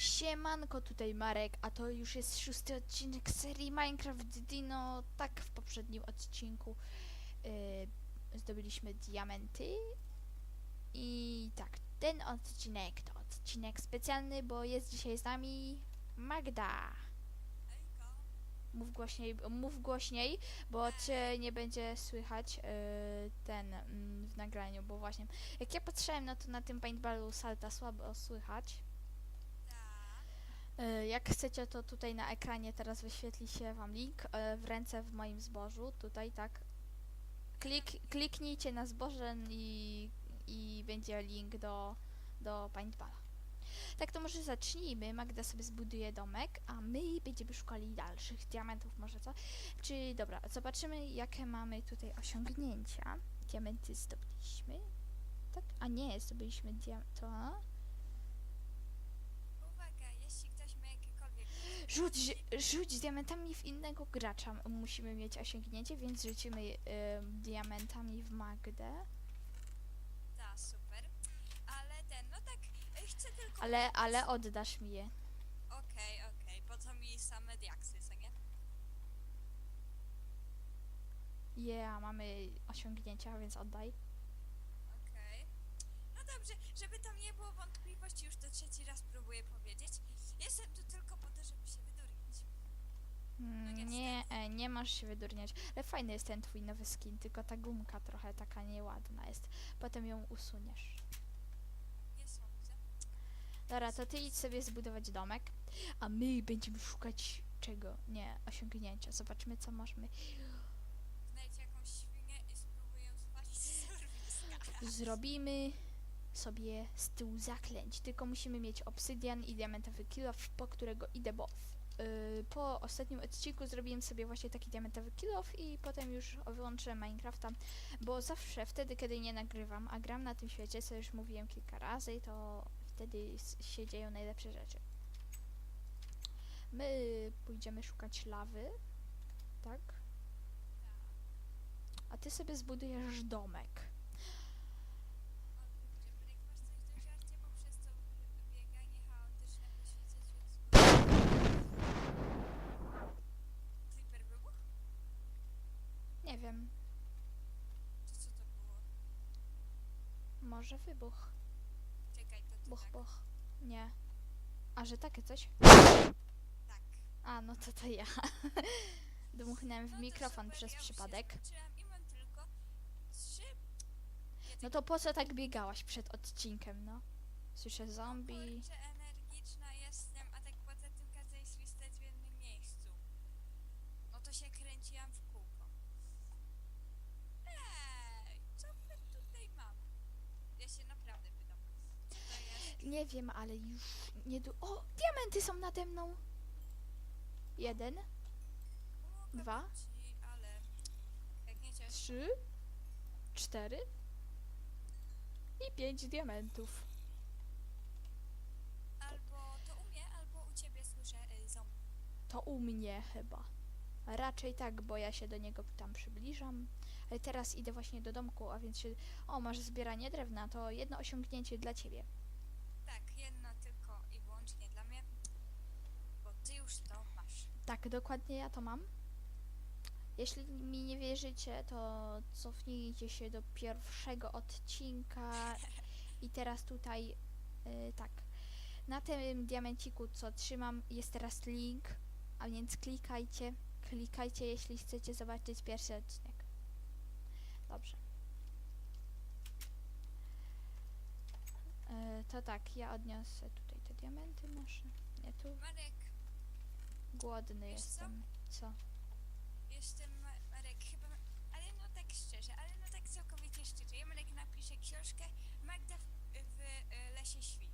Siemanko, tutaj Marek, a to już jest szósty odcinek serii Minecraft Dino. Tak, w poprzednim odcinku yy, zdobyliśmy diamenty. I tak, ten odcinek to odcinek specjalny, bo jest dzisiaj z nami Magda. Mów głośniej, mów głośniej, bo cię nie będzie słychać yy, ten mm, w nagraniu, bo właśnie jak ja patrzyłem, no to na tym paintballu salta słabo słychać. E, Jak chcecie, to tutaj na ekranie teraz wyświetli się Wam link e, w ręce w moim zbożu. Tutaj tak. Klik, kliknijcie na zboże i, i będzie link do, do paintballa. Tak to może zacznijmy. Magda sobie zbuduje domek, a my będziemy szukali dalszych diamentów, może co? Czy dobra, zobaczymy jakie mamy tutaj osiągnięcia. Diamenty zdobyliśmy. Tak? A nie, zdobyliśmy diament. Uwaga, jeśli ktoś ma jakiekolwiek... Rzuć, rzuć diamentami w innego gracza. Musimy mieć osiągnięcie, więc rzucimy y, diamentami w Magdę. Ta, super. Ale ten, no tak, e, chcę tylko... Ale, ale oddasz mi je. Okej, okej, po co mi same diaksy, co nie? Yeah, mamy osiągnięcia, więc oddaj. Okej. No dobrze, żeby tam nie było wątpliwości, już to trzeci raz próbuję powiedzieć. Jestem tu tylko po to, żeby się wydurnić. Mm, niestety. Nie, e, nie masz się wydurniać. Ale fajny jest ten twój nowy skin, tylko ta gumka trochę taka nieładna jest. Potem ją usuniesz. Nie sądzę. Dobra, to ty idź sobie zbudować domek, a my będziemy szukać czego? Nie, osiągnięcia. Zobaczmy, co możemy Znajdź jakąś świnię i spróbuję ją zwalić z serwiska. Zrobimy sobie z tyłu zaklęć, tylko musimy mieć obsydian i diamentowy kilof, po którego idę, bo po ostatnim odcinku zrobiłem sobie właśnie taki diamentowy kilof i potem już wyłączyłem Minecrafta, bo zawsze wtedy, kiedy nie nagrywam, a gram na tym świecie, co już mówiłem kilka razy, to wtedy się dzieją najlepsze rzeczy. My pójdziemy szukać lawy, tak? A ty sobie zbudujesz domek. Odwróć, Emeryk, masz coś do żarcia, bo przez to bieganie chaotyczne po świecie zbyt... Creeper wybuch? Nie wiem, co to było? może wybuch. Czekaj, to Buch, tak. buch. Nie. A że takie coś? Tak. A, no to to ja. Dmuchnąłem w No mikrofon super, przez ja przypadek. i mam tylko trzy... No to po co tak biegałaś przed odcinkiem, no? Słyszę zombie. Kurczę, energiczna jestem, a tak poza tym każę jej swistać w jednym miejscu. No to się kręciłam w kółko. Ej, co my tutaj mamy? Ja się naprawdę pytam. Co to jest? Nie wiem, ale już nie du... O! Diamenty są nade mną! Jeden, Pomogłabym Dwa. Ci, ale jak nie trzy, cztery i pięć diamentów. Albo to u mnie, albo u ciebie słyszę y, zombie. To u mnie chyba. Raczej tak, bo ja się do niego tam przybliżam. Ale teraz idę właśnie do domku, a więc się... O, masz zbieranie drewna, to jedno osiągnięcie dla ciebie. Tak, jedno tylko i wyłącznie dla mnie, bo ty już to masz. Tak, dokładnie ja to mam. Jeśli mi nie wierzycie, to cofnijcie się do pierwszego odcinka i teraz tutaj y, tak. Na tym diamenciku, co trzymam, jest teraz link, a więc klikajcie, klikajcie, jeśli chcecie zobaczyć pierwszy odcinek. Dobrze. Y, to tak, ja odniosę tutaj te diamenty nasze. Nie tu. Marek, Głodny Wiesz co? jestem. Co? Jestem Ma- Marek, chyba, ale no tak szczerze, ale no tak całkowicie szczerze. Ja Marek napiszę książkę Magda w, w e, lesie świn.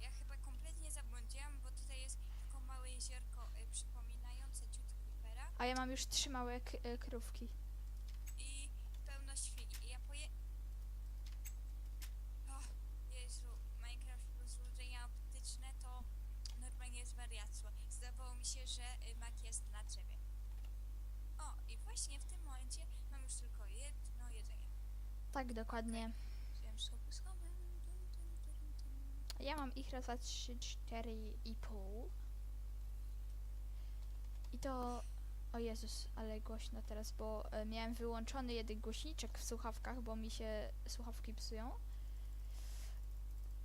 Ja chyba kompletnie zabłądziłam, bo tutaj jest tylko małe jeziorko e, przypominające ciut Creepera A ja mam już trzy małe k- y, krówki. i pełno świni. I ja poje... O, Jezu, Minecraft plus złudzenia optyczne to normalnie jest wariactwo. Zdawało mi się, że y, mak jest na drzewie. O, i właśnie w tym momencie mam już tylko jedno jedzenie. Tak, dokładnie. Wziąłem. Ja mam mam ich raz, dwa, trzy, cztery i pół. I to... O Jezus, ale głośno teraz, bo e, miałem wyłączony jeden głośniczek w słuchawkach, bo mi się słuchawki psują.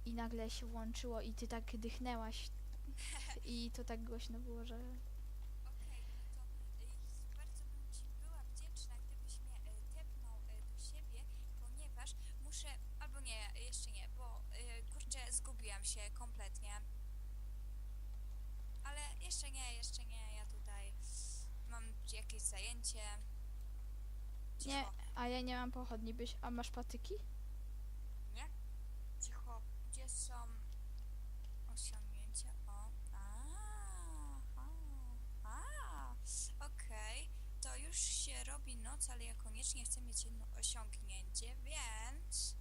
I nagle się włączyło i ty tak dychnęłaś. I to tak głośno było, że... Okej, no to y, bardzo bym Ci była wdzięczna, gdybyś mnie y, tepnął y, do siebie, ponieważ muszę, albo nie, jeszcze nie, bo y, kurczę, zgubiłam się kompletnie. Ale jeszcze nie, jeszcze nie, ja tutaj mam jakieś zajęcie. Nie, Cicho, a ja nie mam pochodni, byś... A masz patyki? nie? Cicho, gdzie są osiągnięcia? O, a, a, a, okej, to już się robi noc, ale ja koniecznie chcę mieć jedno osiągnięcie, więc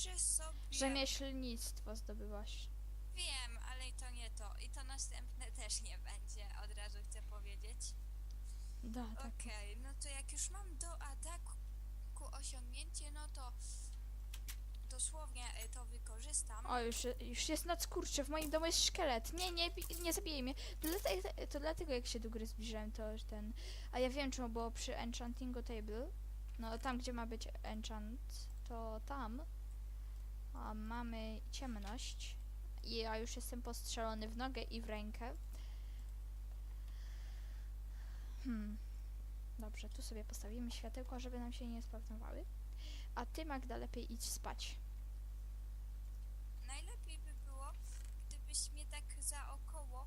muszę sobie... Rzemieślnictwo zdobyłaś. Wiem, ale to nie to. I to następne też nie będzie, od razu chcę powiedzieć. Da, tak. Okej, no to jak już mam do ataku osiągnięcie, no to dosłownie y, to wykorzystam. O, już, już jest noc, kurczę, w moim domu jest szkielet. Nie, nie, nie zabijaj mnie. To dlatego, to dlatego jak się do góry zbliżyłem, to już ten... A ja wiem, czemu było przy enchantingu table. No, tam, gdzie ma być enchant, to tam a, mamy ciemność. I ja już jestem postrzelony w nogę i w rękę. Hmm. Dobrze, tu sobie postawimy światełko, żeby nam się nie sprawdzowały. A ty, Magda, lepiej idź spać. Najlepiej by było, gdybyś mnie tak za około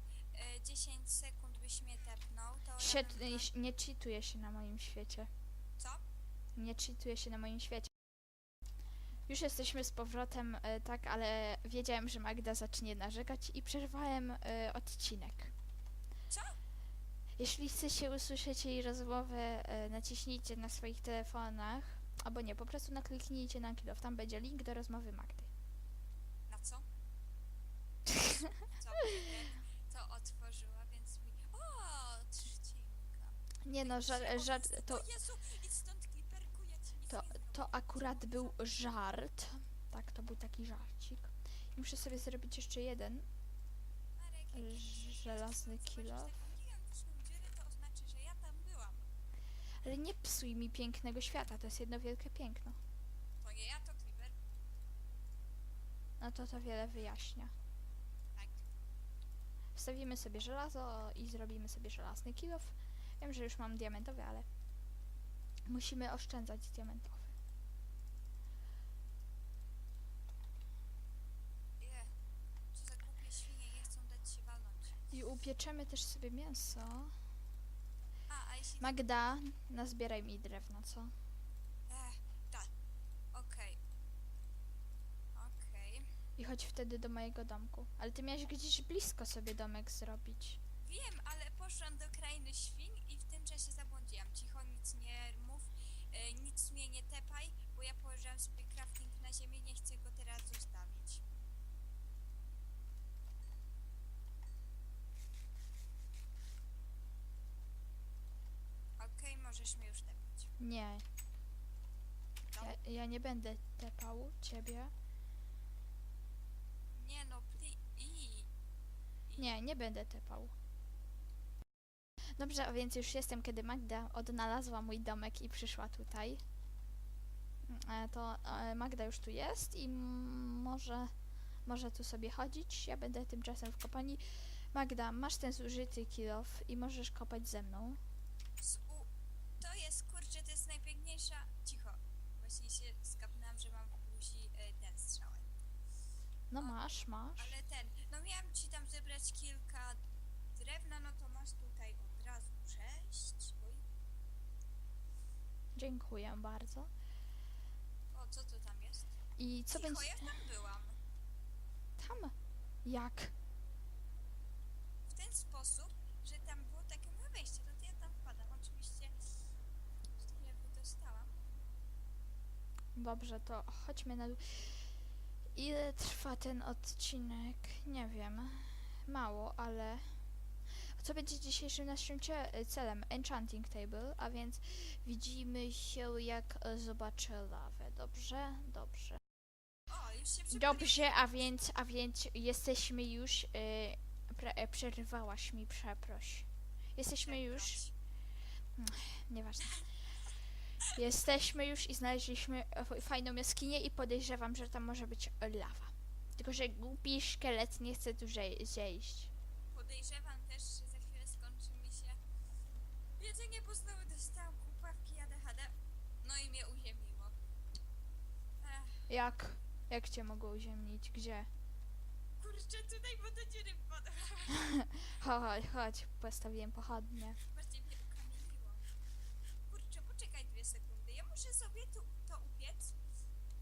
e, 10 sekund byś mnie tepnął, to ja bym była... nie cheatuje się na moim świecie. Co? Nie cheatuje się na moim świecie. Już jesteśmy z powrotem, e, tak, ale wiedziałem, że Magda zacznie narzekać i przerwałem e, odcinek. Co? Jeśli chcecie usłyszeć jej rozmowę, e, naciśnijcie na swoich telefonach, albo nie, po prostu nakliknijcie na kilof. Tam będzie link do rozmowy Magdy. Na co? Co? To otworzyła, więc mi... O, trzcinka. Nie no, odezwę. to, O Jezu, idź stąd, kliperku, ja ci nic to, nie. To akurat był żart. Tak, to był taki żarcik. I muszę sobie zrobić jeszcze jeden. Żelazny kilo. Ale nie psuj mi pięknego świata, to jest jedno wielkie piękno. To nie ja, to. No to to wiele wyjaśnia. Wstawimy sobie żelazo i zrobimy sobie żelazny kilof. Wiem, że już mam diamentowy, ale musimy oszczędzać diamentowy. Je, co za głupie świnie nie chcą dać się walnąć. I upieczemy też sobie mięso. A, a jeśli... Magda, nazbieraj mi drewno, co? Ech, tak. Okej. Okej. I chodź wtedy do mojego domku. Ale ty miałeś gdzieś blisko sobie domek zrobić. Wiem, ale poszłam do krainy świń i w tym czasie zabłądziłam. Cicho, nic nie mów, e, nic mnie nie tepaj, bo ja położyłam sobie crafting na ziemię, nie chcę go teraz zostawić. Okej, możesz mnie już tepać. Nie, ja, ja nie będę tepał ciebie. Nie no, pli... I... Nie, nie będę tepał. Dobrze, a więc już jestem, kiedy Magda odnalazła mój domek i przyszła tutaj. E, To e, Magda już tu jest i m- może, może tu sobie chodzić. Ja będę tymczasem w kopalni. Magda, masz ten zużyty kilof i możesz kopać ze mną. Z u... To jest, kurczę, to jest najpiękniejsza... Cicho. Właśnie się skapnęłam, że mam w buzi e, ten strzałek. No O, masz, masz. Ale ten, no miałam ci tam zebrać kilka drewna, no to masz tutaj od razu sześć. Oj, Dziękuję bardzo. o, co to tam jest? I co Cicho, będzie ja tam byłam. tam? Jak? W ten sposób, że tam było takie małe wejście, no to ja tam wpadam. Oczywiście z tym ja wydostałam. Dobrze, to chodźmy na dół. Ile trwa ten odcinek? Nie wiem. Mało, ale. Co będzie dzisiejszym naszym celem? Enchanting Table, a więc widzimy się jak zobaczę lawę. Dobrze? Dobrze. Dobrze, a więc, a więc jesteśmy już. Yy, pre, przerwałaś mi, przeproś. Jesteśmy już. Nieważne. Jesteśmy już i znaleźliśmy fajną jaskinię i podejrzewam, że tam może być lawa. Tylko, że głupi szkielet nie chce tu zej- zejść. Podejrzewam też, że za chwilę skończy mi się jedzenie, znowu dostałam kupawki ADHD. No i mnie uziemiło. Ech, Jak? Jak cię mogło uziemnić? Gdzie? kurczę, tutaj bo do dziury wpadła. Chodź, chodź, postawiłem pochodnie. Bardziej mnie ukamieniło. Kurczę, poczekaj dwie sekundy. Ja muszę sobie tu to upiec,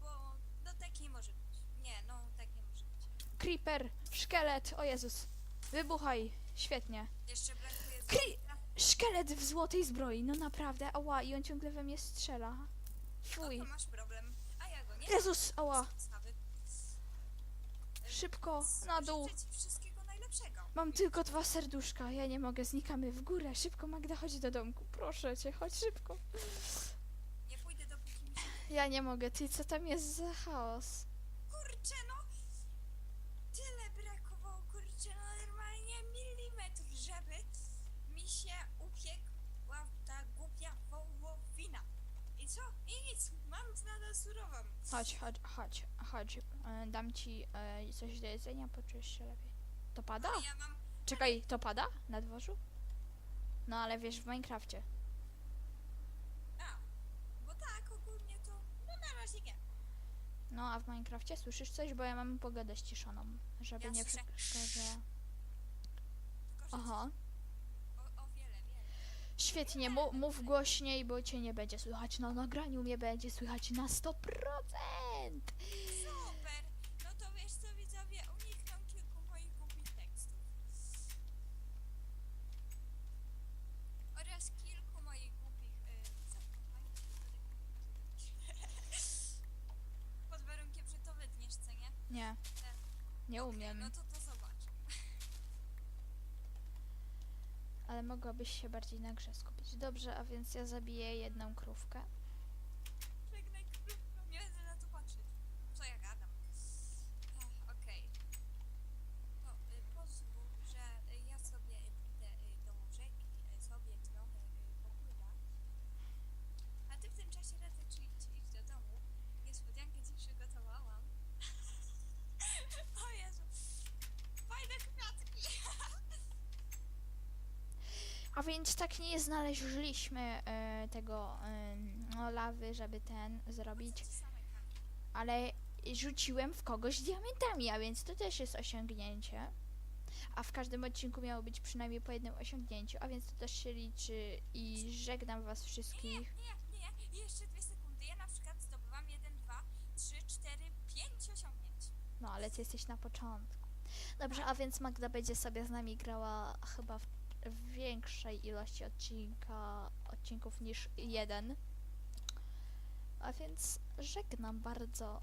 bo no tak nie może być. Nie, no tak nie może być. Creeper, szkielet, o Jezus. Wybuchaj, świetnie. Jeszcze brakuje Kri-. Szkielet w złotej zbroi, no naprawdę, ała, i on ciągle we mnie strzela. No Fuj. to masz problem. A ja go nie Jezus, ała, szybko, na dół. Mam tylko dwa serduszka, ja nie mogę, znikamy w górę. Szybko, Magda, chodź do domku, proszę cię, chodź szybko. Nie pójdę dopóki mi się... Ja nie mogę, ty, co tam jest za chaos? Kurczę, no! Tyle brakowało, kurczę, no normalnie milimetr, żeby mi się upiekła ta głupia wołowina. I co? I nic, mam nadal surową. Chodź, chodź, chodź, chodź, e, dam ci e, coś do jedzenia, poczujesz się lepiej. To pada? Ale ja mam... Czekaj, to pada na dworzu? No ale wiesz, w Minecrafcie. A, bo tak, ogólnie to... No na razie nie. No a w Minecrafcie słyszysz coś? Bo ja mam pogodę ściszoną, żeby Ja nie słyszę. przeszkadzała. Aha, świetnie, mu- mów głośniej, bo cię nie będzie słychać na nagraniu, mnie będzie słychać na 100%! Super! No to wiesz co, widzowie, unikną kilku moich głupich tekstów. Oraz kilku moich głupich y, zachowań. Pod warunkiem, że to wytniesz, co nie? Nie, nie Okej, umiem, No to to zobacz. Mogłabyś się bardziej na grze skupić. Dobrze, a więc ja zabiję jedną krówkę. Żegnaj królówko, nie będę na to patrzeć. Co ja gadam? Ach, Okej. To y, pozwól, że y, ja sobie pójdę y, do rzeki, y, sobie trochę y, popływam. A ty w tym czasie radzę ci idź, idź do domu. Niespodziankę ci przygotowałam. o Jezu. Fajne kwiatki. A więc tak nie znaleźliśmy e, tego no, lawy, żeby ten zrobić, ale rzuciłem w kogoś diamentami, a więc to też jest osiągnięcie. A w każdym odcinku miało być przynajmniej po jednym osiągnięciu, a więc to też się liczy i żegnam was Nie, wszystkich. nie, nie. Jeszcze dwie sekundy. Ja na przykład zdobywam 1, 2, 3, 4, 5 osiągnięć. No ale ty jesteś na początku. Dobrze, a więc Magda będzie sobie z nami grała chyba w większej ilości odcinka, odcinków niż jeden. A więc żegnam bardzo.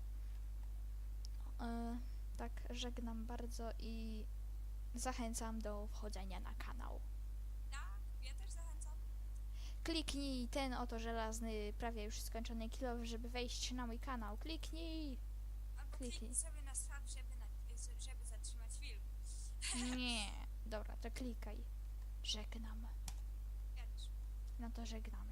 E, tak, żegnam bardzo i zachęcam do wchodzenia na kanał. Tak, ja też zachęcam. Kliknij ten oto żelazny, prawie już skończony kilo, żeby wejść na mój kanał. Kliknij! Albo Kliknij. sobie na żeby, na, żeby zatrzymać film. Nie. Dobra, to klikaj. Żegnam. No to żegnam.